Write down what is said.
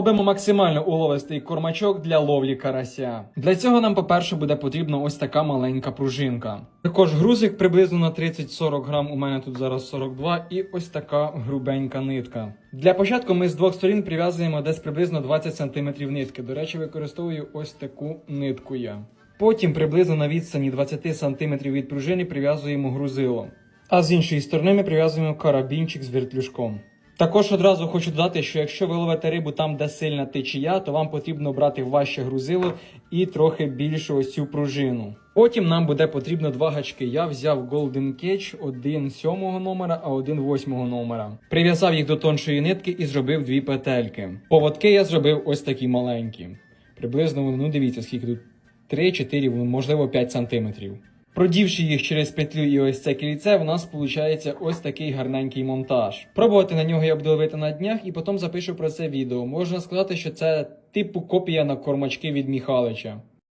Робимо максимально уловистий кормачок для ловлі карася. Для цього нам, по-перше, буде потрібна ось така маленька пружинка. Також грузик приблизно на 30-40 грам, у мене тут зараз 42, і ось така грубенька нитка. Для початку ми з двох сторін прив'язуємо десь приблизно 20 см нитки. До речі, використовую ось таку нитку я. Потім приблизно на відстані 20 см від пружини прив'язуємо грузило. А з іншої сторони ми прив'язуємо карабінчик з вертлюжком. Також одразу хочу додати, що якщо ви ловите рибу там, де сильна течія, то вам потрібно брати важче грузило і трохи більшу ось цю пружину. Потім нам буде потрібно два гачки. Я взяв Golden Catch, один сьомого номера, а один восьмого номера. Прив'язав їх до тоншої нитки і зробив дві петельки. Поводки я зробив ось такі маленькі. Приблизно, ну дивіться, скільки тут 3-4, можливо 5 сантиметрів. Продівши їх через петлю і ось це кільце, в нас виходить ось такий гарненький монтаж. Пробувати на нього я буду ловити на днях і потім запишу про це відео. Можна сказати, що це типу копія на кормачки від Міхалича.